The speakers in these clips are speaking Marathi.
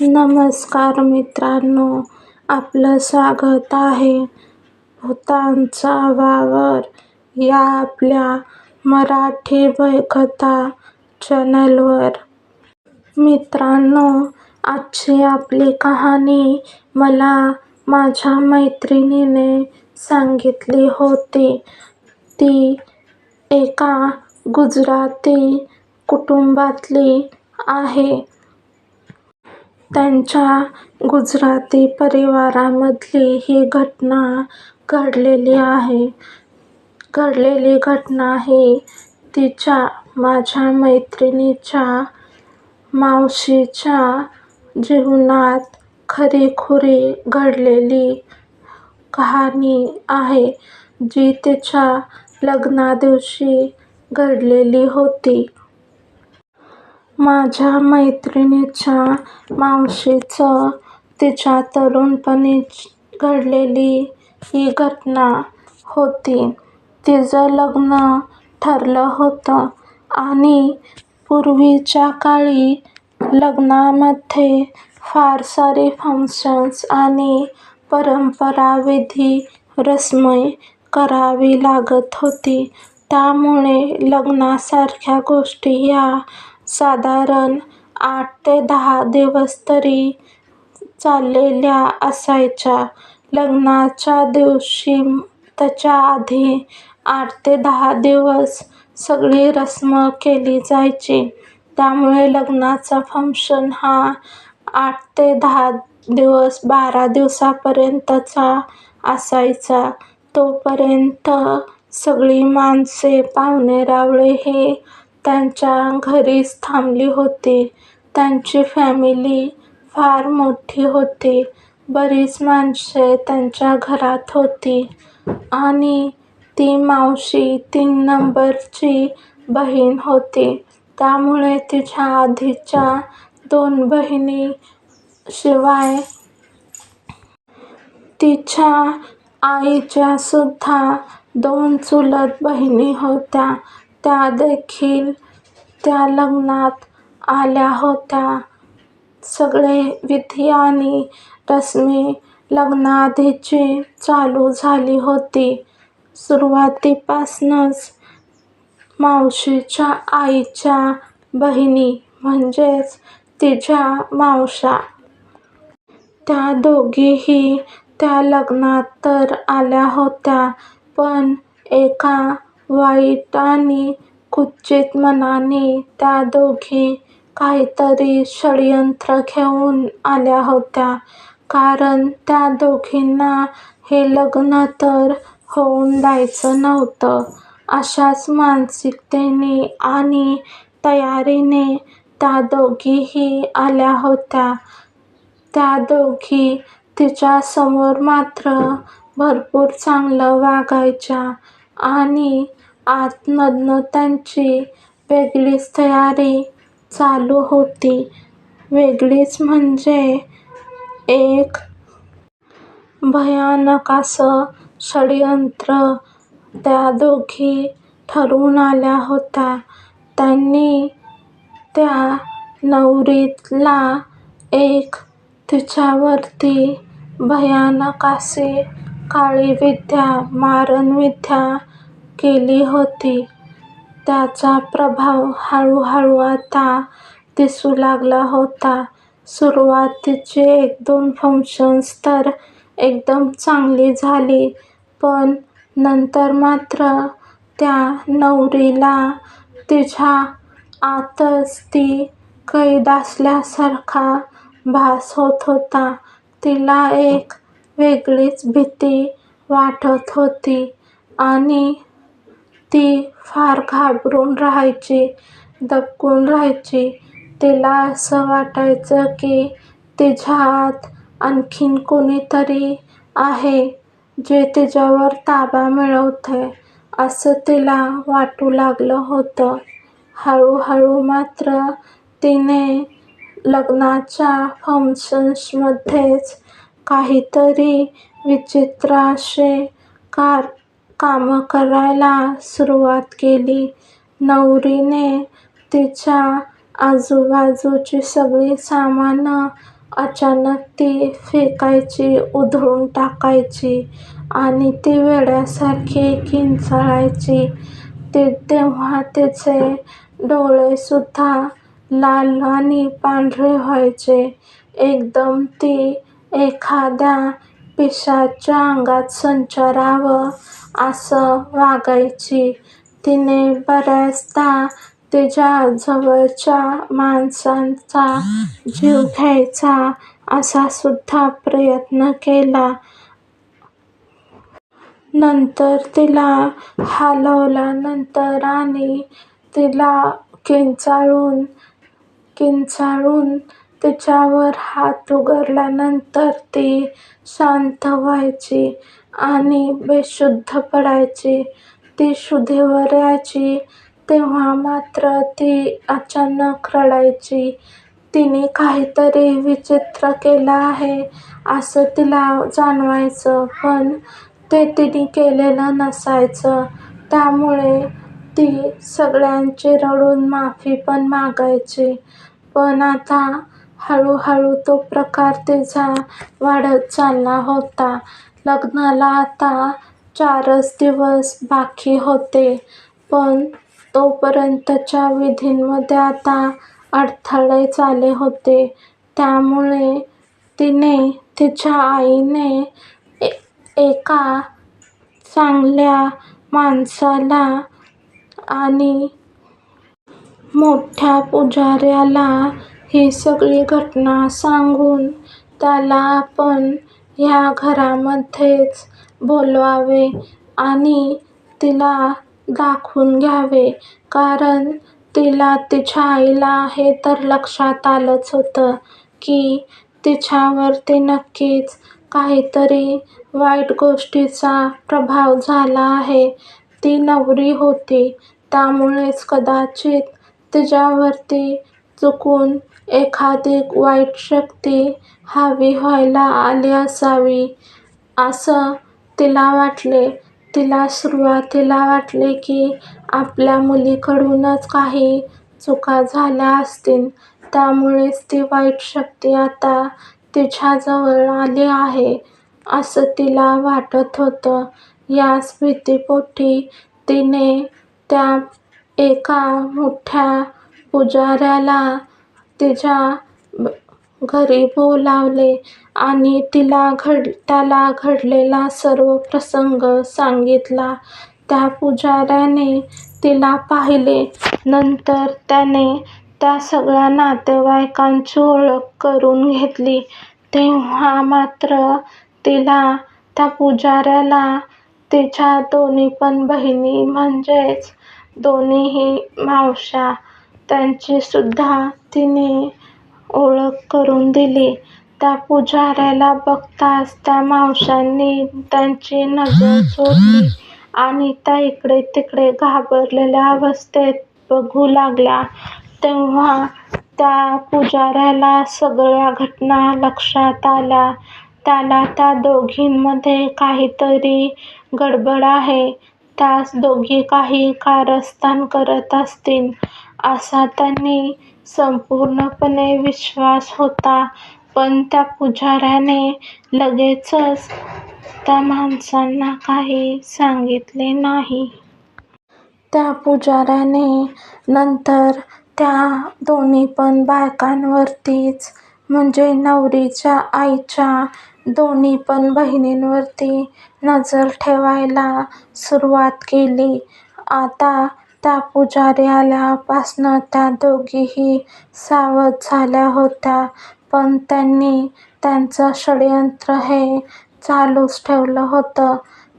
नमस्कार मित्रांनो आपलं स्वागत आहे भूतांचा वावर या आपल्या मराठी भयकथा चॅनलवर. मित्रांनो आजची आपली कहाणी मला माझ्या मैत्रिणीने सांगितली होती. ती एका गुजराती कुटुंबातली आहे. त्यांच्या गुजराती परिवारामधली ही घटना घडलेली आहे. घडलेली घटना ही तिच्या माझ्या मैत्रिणीच्या मावशीच्या जीवनात खरीखुरी घडलेली कहाणी आहे. जी तिच्या लग्नादिवशी घडलेली होती. माझ्या मैत्रिणीच्या मावशीचं तिच्या तरुणपणी घडलेली ही घटना होती. तिचं लग्न ठरलं होतं आणि पूर्वीच्या काळी लग्नामध्ये फार सारे फंक्शन्स आणि परंपरा, विधी रस्मय करावी लागत होती. त्यामुळे लग्नासारख्या गोष्टी ह्या साधारण आठ ते दहा दिवस तरी चाललेल्या असायच्या. लग्नाच्या दिवशी त्याच्या आधी आठ ते दहा दिवस सगळी रस्म केली जायची. त्यामुळे लग्नाचा फंक्शन हा आठ ते दहा दिवस बारा दिवसांपर्यंतचा असायचा. तोपर्यंत सगळी माणसे पाहुणेरावळे हे त्यांच्या घरीच थांबली होती. त्यांची फॅमिली फार मोठी होती. बरीच माणसे त्यांच्या घरात होती आणि ती मावशी तीन नंबरची बहीण होती. त्यामुळे तिच्या आधीच्या दोन बहिणी शिवाय तिच्या आईच्यासुद्धा दोन चुलत बहिणी होत्या त्या देखील त्या लग्नात आल्या होत्या. सगळे विधी आणि रस्मी लग्नाआधीची चालू झाली होती. सुरुवातीपासूनच मावशीच्या आईच्या बहिणी म्हणजेच तिच्या मावश्या. त्या दोघीही त्या लग्नात तर आल्या होत्या पण एका वाईट आणि कुत्सित मनाने त्या दोघी काहीतरी षड्यंत्र घेऊन आल्या होत्या. कारण त्या दोघींना हे लग्न तर होऊन द्यायचं नव्हतं. अशाच मानसिकतेने आणि तयारीने त्या दोघीही आल्या होत्या. त्या दोघी तिच्यासमोर मात्र भरपूर चांगलं वागायच्या आणि आतमधनं त्यांची वेगळीच तयारी चालू होती. वेगळीच म्हणजे एक भयानक असं षड्यंत्र त्या दोघी ठरवून आल्या होत्या. त्यांनी त्या नवरीला एक तिच्यावरती भयानक अशी काळी विद्या, मारणविद्या केली होती. त्याचा प्रभाव हळूहळू आता दिसू लागला होता. सुरुवातीचे एक दोन फंक्शन्स तर एकदम चांगली झाली पण नंतर मात्र त्या नवरीला तिच्या आतच ती कैद असल्यासारखा भास होत होता. तिला एक वेगळीच भीती वाटत होती आणि ती फार घाबरून राहायची, दबकून राहायची. तिला असं वाटायचं की तिच्या आत आणखीन कोणीतरी आहे जे तिच्यावर ताबा मिळवते असं तिला वाटू लागलं होतं. हळूहळू मात्र तिने लग्नाच्या फंक्शन्समध्येच काहीतरी विचित्र असे कार कामं करायला सुरुवात केली. नवरीने तिच्या आजूबाजूची सगळी सामानं अचानक ती फेकायची, उधळून टाकायची आणि ती वेड्यासारखी किंचाळायची. तेव्हा तिचे डोळेसुद्धा लाल आणि पांढरे व्हायचे. एकदम ती एखाद्या पिशाच्या अंगात संचारावं असं वागायची. तिने बऱ्याचदा तिच्या जवळच्या माणसांचा जीव घ्यायचा असासुद्धा प्रयत्न केला. नंतर तिला हलवल्यानंतर आणि तिला किंचाळून किंचाळून तिच्यावर हात उगारल्यानंतर ती शांत व्हायची आणि बेशुद्ध पडायची. ती शुद्धीवर यायची तेव्हा मात्र ती अचानक रडायची. तिने काहीतरी विचित्र केलं आहे असं तिला जाणवायचं. पण ते तिने केलेलं नसायचं. त्यामुळे ती सगळ्यांची रडून माफी पण मागायची. पण आता हळूहळू तो प्रकार तिचा वाढत चालला होता. लग्नाला आता चारच दिवस बाकी होते. पण तोपर्यंतच्या विधींमध्ये आता अडथळे आले होते. त्यामुळे तिने तिच्या आईने एका चांगल्या माणसाला आणि मोठ्या पुजाऱ्याला ही सगळी घटना सांगून त्याला आपण ह्या घरामध्येच बोलवावे आणि तिला दाखवून घ्यावे. कारण तिला तिच्या आईला हे तर लक्षात आलंच होतं की तिच्यावरती नक्कीच काहीतरी वाईट गोष्टीचा प्रभाव झाला आहे. ती नवरी होती त्यामुळेच कदाचित तिच्यावरती चुकून एखादी वाईट शक्ती हावी व्हायला आली असावी असं तिला वाटले. तिला सुरुवातीला वाटले की आपल्या मुलीकडूनच काही चुका झाल्या असतील. त्यामुळेच ती वाईट शक्ती आता तिच्याजवळ आली आहे असं तिला वाटत होतं. याच भीतीपोटी तिने त्या एका मोठ्या पुजाऱ्याला तिच्या घरी बोलावले आणि तिला घड त्याला घडलेला सर्व प्रसंग सांगितला. त्या पुजाऱ्याने तिला पाहिले. नंतर त्याने त्या सगळ्या नातेवाईकांची ओळख करून घेतली. तेव्हा मात्र तिला त्या पुजाऱ्याला तिच्या दोन्हीपण बहिणी म्हणजेच दोन्हीही मावश्या त्यांचीसुद्धा तिने ओळख करून दिली. त्या पुजाऱ्याला बघताच त्या मावश्यांनी त्यांची नजर चोरली आणि त्या इकडे-तिकडे घाबरलेल्या अवस्थेत बघू लागल्या. तेव्हा त्या पुजाऱ्याला सगळ्या घटना लक्षात आल्या. त्याला त्या दोघींमध्ये काहीतरी गडबड आहे. त्यास दोघी काही कारस्थान करत असतील असा त्यांनी संपूर्णपणे विश्वास होता. पण त्या पुजाऱ्याने लगेचच त्या माणसांना काही सांगितले नाही. त्या पुजाऱ्याने नंतर त्या दोन्ही पण बायकांवरतीच म्हणजे नवरीच्या आईच्या दोन्ही पण बहिणींवरती नजर ठेवायला सुरुवात केली. आता त्या पुजारी आल्यापासनं त्या दोघीही सावध झाल्या होत्या. पण त्यांनी त्यांचं षड्यंत्र हे चालूच ठेवलं होतं.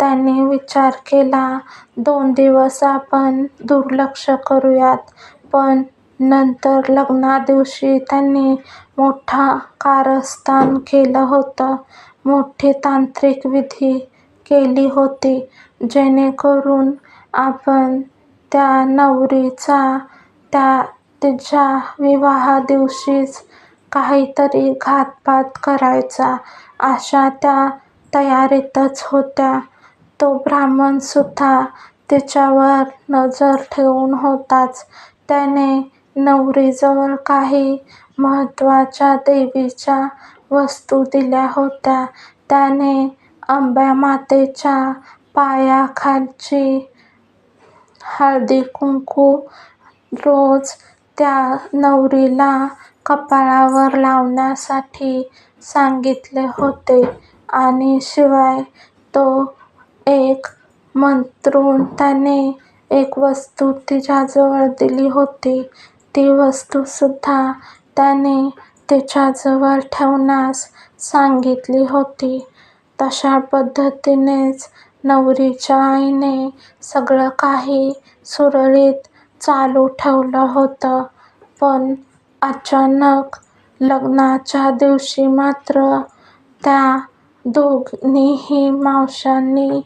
त्यांनी विचार केला दोन दिवस आपण दुर्लक्ष करूयात. पण नंतर लग्नादिवशी त्यांनी मोठं कारस्थान केलं होतं. मोठी तांत्रिक विधी केली होती जेणेकरून आपण त्या नवरीचा त्या तिच्या विवाहादिवशीच काहीतरी घातपात करायचा अशा त्या तयारीतच होत्या. तो ब्राह्मणसुद्धा तिच्यावर नजर ठेवून होताच. त्याने नवरीजवळ काही महत्त्वाच्या देवीच्या वस्तू दिल्या होत्या. त्याने अंबामातेच्या पायाखालची हळदीकुंकू रोज त्या नवरीला कपाळावर लावण्यासाठी सांगितले होते आणि शिवाय तो एक मंत्रून त्याने एक वस्तू तिच्याजवळ दिली होती. ती वस्तूसुद्धा त्याने तिच्याजवळ ठेवण्यास सांगितली होती. तशा पद्धतीनेच नवरीच्या आईने सगळं काही सुरळीत चालू ठेवलं होतं. पण अचानक लग्नाच्या दिवशी मात्र त्या दोन्हीही मावशांनी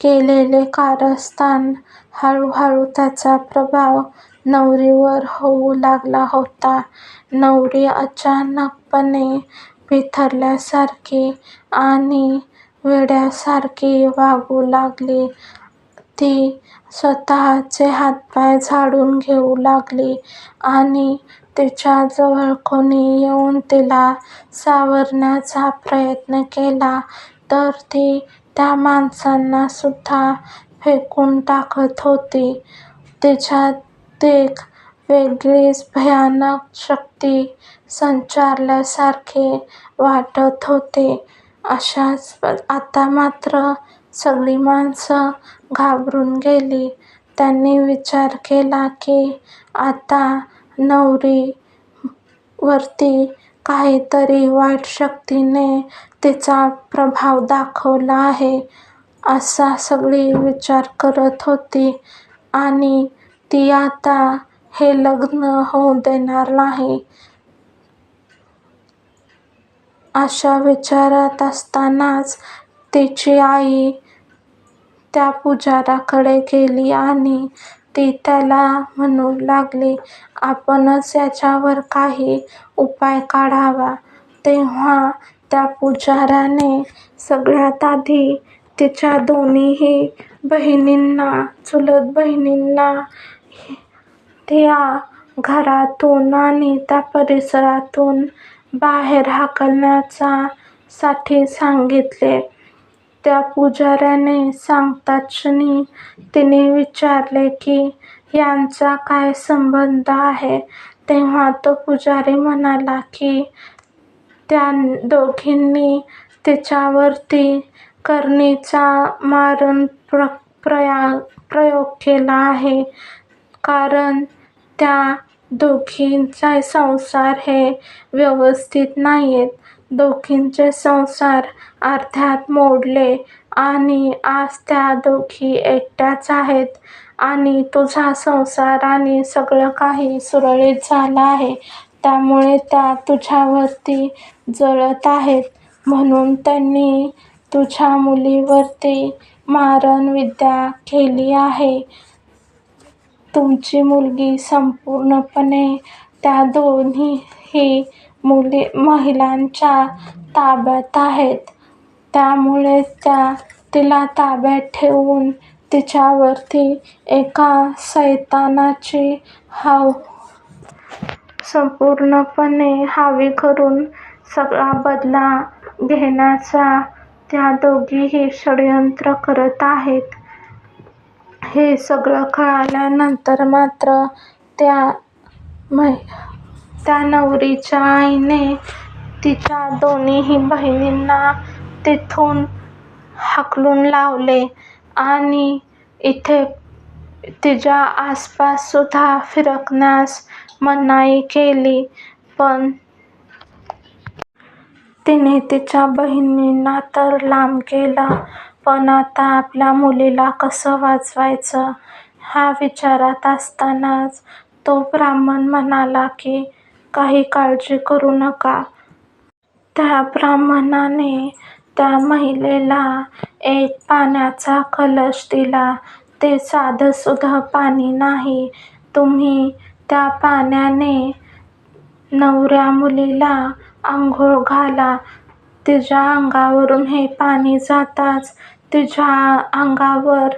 केलेले कारस्थान हळूहळू त्याचा प्रभाव नवरीवर होऊ लागला होता. नवरी अचानकपणे बिथरल्यासारखी आणि वेड्यासारखी वागू लागली. ती स्वतःचे हातपाय झाडून घेऊ लागली आणि तिच्याजवळ कोणी येऊन तिला सावरण्याचा प्रयत्न केला तर ती त्या माणसांनासुद्धा फेकून टाकत होती. तिच्यात एक वेगळीच भयानक शक्ती संचारल्यासारखे वाटत होते. अशाच आता मात्र सगळी माणसं घाबरून गेली. त्यांनी विचार केला की आता नवरीवरती काहीतरी वाईट शक्तीने तिचा प्रभाव दाखवला आहे, असा सगळी विचार करत होती आणि ती आता हे लग्न होऊ देणार नाही. अशा विचारात असतानाच तिची आई त्या पुजाराकडे गेली आणि ती त्याला म्हणू लागली, आपणच याच्यावर काही उपाय काढावा. तेव्हा त्या पुजाऱ्याने सगळ्यात आधी तिच्या दोन्हीही बहिणींना, चुलत बहिणींना त्या घरातून आणि त्या परिसरातून बाहेर हाकलण्याचा साठी सांगितले. त्या पुजाऱ्याने सांगताच क्षणी तिने विचारले की यांचा काय संबंध आहे? तेव्हा तो पुजारी म्हणाला की त्या दोघींनी तिच्यावरती करणीचा मारण प्रयोग केला आहे. कारण त्या दोघींचे संसार हे व्यवस्थित नाहीयेत. दोघींचे संसार अर्ध्यात मोडले आणि आज त्या दोघी एकट्याच आहेत आणि तुझा संसार आणि सगळं काही सुरळीत झालं आहे. त्यामुळे त्या तुझ्यावरती जळत आहेत. म्हणून त्यांनी तुझ्या मुलीवरती मारणविद्या केली आहे. तुमची मुलगी संपूर्णपणे त्या दोन्ही महिलांच्या ताब्यात आहेत त्यामुळे त्या तिला ताब्यात ठेवून तिच्यावरती एका सैतानाची हाव संपूर्णपणे हावी करून सगळा बदला घेण्याचा त्या दोघीही षड्यंत्र करत आहेत. हे सगळं कळल्यानंतर मात्र त्या नवरीच्या आईने तिच्या दोन्हीही बहिणींना तिथून हाकलून लावले आणि इथे तिच्या आसपाससुद्धा फिरकण्यास मनाई केली. पण तिने तिच्या बहिणींना तर लांब केलं, पण आता आपल्या मुलीला कसं वाचवायचं हा विचारात असतानाच तो ब्राह्मण म्हणाला की काही काळजी करू नका. त्या ब्राह्मणाने त्या महिलेला एक पाण्याचा कलश दिला. ते साधंसुधं पाणी नाही. तुम्ही त्या पाण्याने नवऱ्या मुलीला आंघोळ घाला. तिच्या अंगावरून हे पाणी जाताच तिच्या अंगावर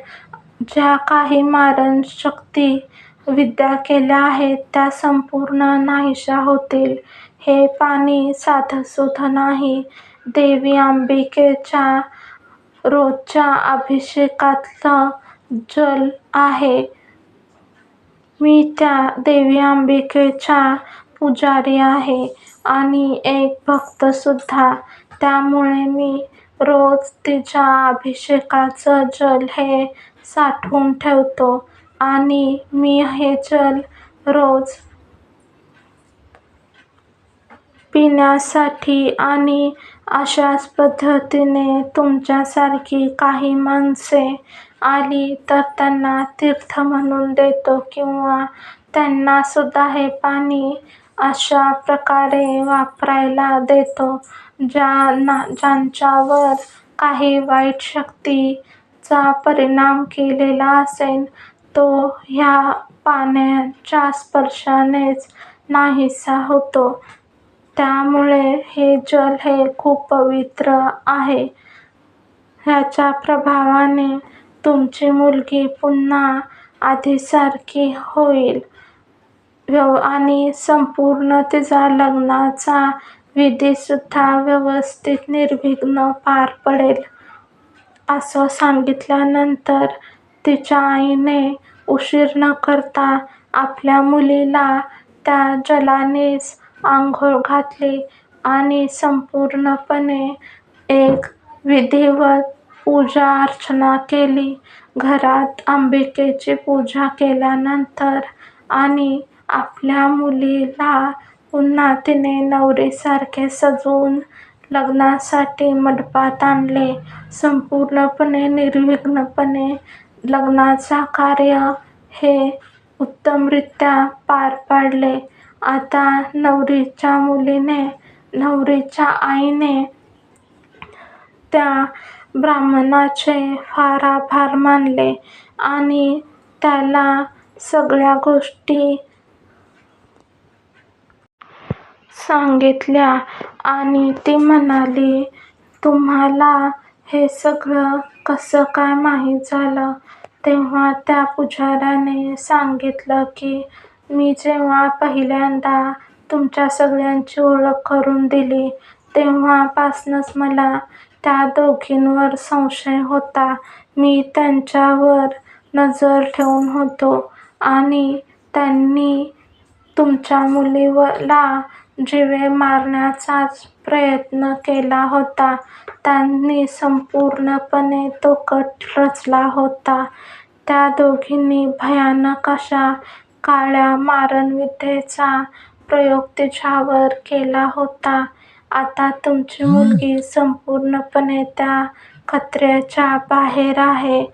ज्या काही मारण शक्ती विद्या केल्या आहेत त्या संपूर्ण नाहीशा होतील. हे पाणी साधंसुधं नाही. देवी अंबिकेच्या रोजच्या अभिषेकातलं जल आहे. मी त्या देवी अंबिकेच्या पुजारी आहे आणि एक भक्तसुद्धा. त्यामुळे मी रोज तिच्या अभिषेकाचं जल हे साठवून ठेवतो आणि मी हे जल रोज पिण्यासाठी आणि अशाच पद्धतीने तुमच्यासारखी काही माणसे आली तर त्यांना तीर्थ म्हणून देतो किंवा त्यांनासुद्धा हे पाणी अशा प्रकारे वापरायला देतो. ज्यांना ज्यांच्यावर काही वाईट शक्तीचा परिणाम केलेला असेल तो ह्या पाण्याच्या स्पर्शानेच नाहीसा होतो. त्यामुळे हे जल हे खूप पवित्र आहे. ह्याच्या प्रभावाने तुमची मुलगी पुन्हा आधीसारखी होईल आणि संपूर्ण तिचा लग्नाचा विधीसुद्धा व्यवस्थित निर्विघ्न पार पडेल. असं सांगितल्यानंतर तिच्या आईने उशीर न करता आपल्या मुलीला त्या जलानेच आंघोळ घातली आणि संपूर्णपणे एक विधिवत पूजा-अर्चना केली. घरात अंबिकेची पूजा केल्यानंतर आणि आपल्या मुलीला पुन्हा तिने नवरीसारखे सजवून लग्नासाठी मंडपात आणले. संपूर्णपणे निर्विघ्नपणे लग्नाचा कार्य हे उत्तमरीत्या पार पडले. आता नवरीच्या मुलीने, नवरीच्या आईने त्या ब्राह्मणाचे फार आभार मानले आणि त्याला सगळ्या गोष्टी सांगितल्या आणि ती म्हणाली, तुम्हाला हे सगळं कसं काय माहीत झालं? तेव्हा त्या पुजाऱ्याने सांगितलं की, मी जेव्हा पहिल्यांदा तुमच्या सगळ्यांची ओळख करून दिली तेव्हापासनंच मला त्या दोघींवर संशय होता. मी त्यांच्यावर नजर ठेवून होतो आणि त्यांनी तुमच्या मुलीला जीवे मारण्याचाच प्रयत्न केला होता. त्यांनी संपूर्णपणे तो कट रचला होता. त्या दोघींनी भयानक अशा काळ्या मारणविद्येचा प्रयोग तिच्यावर केला होता. आता तुमची मुलगी संपूर्णपणे त्या खतऱ्याच्या बाहेर आहे.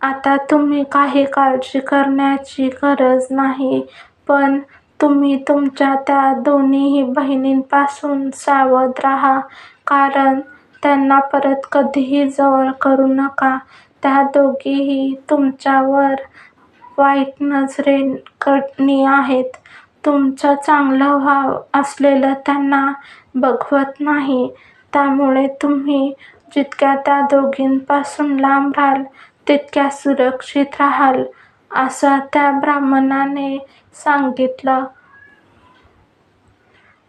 आता तुम्ही काही काळजी करण्याची गरज नाही. पण तुम्ही तुमच्या त्या दोन्ही बहिणींपासून सावध राहा. कारण त्यांना परत कधीही जवळ करू नका. त्या दोघीही तुमच्यावर वाईट नजरेनी आहेत. तुमचं चांगलं व्हावं असलेलं त्यांना बघवत नाही. त्यामुळे तुम्ही जितक्या त्या दोघींपासून लांब राहाल तितक्या सुरक्षित राहाल असं त्या ब्राह्मणाने सांगितलं.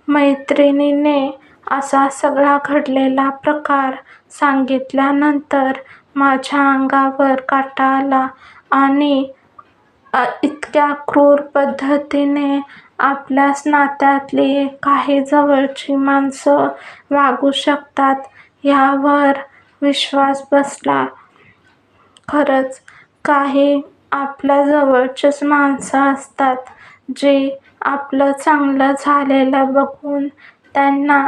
मैत्रिणीने असा सगळा घडलेला प्रकार सांगितल्यानंतर माझ्या अंगावर काटा आला आणि इतक्या क्रूर पद्धतीने आपल्याच नात्यातली काही जवळची माणसं वागू शकतात ह्यावर विश्वास बसला. खरंच काही आपल्या जवळचीच माणसं असतात जे आपलं चांगलं झालेलं बघून त्यांना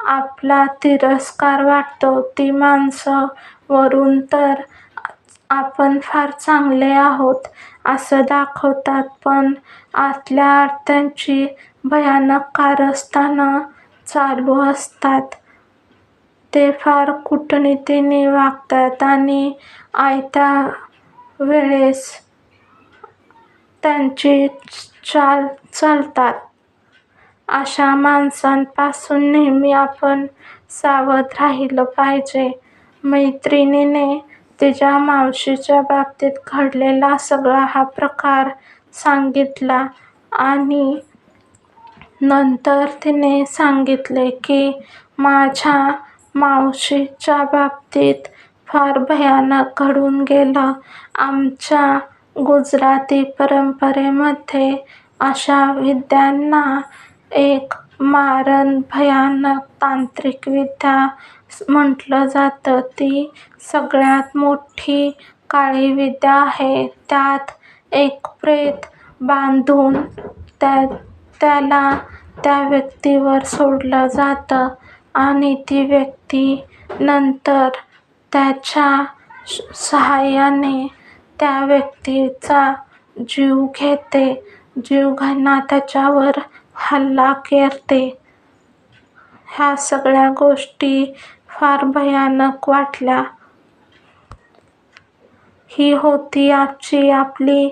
आपला तिरस्कार वाटतो. ती माणसं वरून तर आपण फार चांगले आहोत असं दाखवतात पण आतल्या आत त्यांची भयानक कारस्थानं चालू असतात. ते फार कूटनीतीने वागतात आणि आयत्या वेळेस त्यांची चाल चालतात. अशा माणसांपासून नेहमी आपण सावध राहिलं पाहिजे. मैत्रिणीने तिच्या मावशीच्या बाबतीत घडलेला सगळा हा प्रकार सांगितला आणि नंतर तिने सांगितले की माझ्या मावशीच्या बाबतीत फार भयानक घडून गेलं. आमच्या गुजराती परंपरेमध्ये अशा विद्यांना एक मारण भयानक तांत्रिक विद्या म्हटलं जातं. ती सगळ्यात मोठी काळी विद्या आहे. त्यात एक प्रेत बांधून त्या त्याला त्या व्यक्तीवर सोडलं जातं आणि ती व्यक्ती नंतर त्याच्या सहाय्याने त्या व्यक्तीचा जीव घेते. जीवघेणा त्याच्यावर हल्ला करते. ह्या सगळ्या गोष्टी फार भयानक वाटल्या. ही होती आजची आपली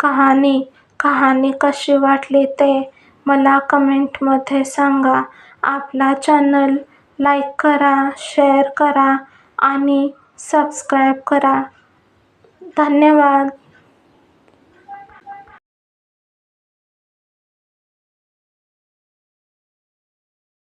कहाणी. कहाणी कशी वाटली ते मला कमेंटमध्ये सांगा. आपला चॅनल लाईक करा, शेअर करा आणि सबस्क्राईब करा. धन्यवाद.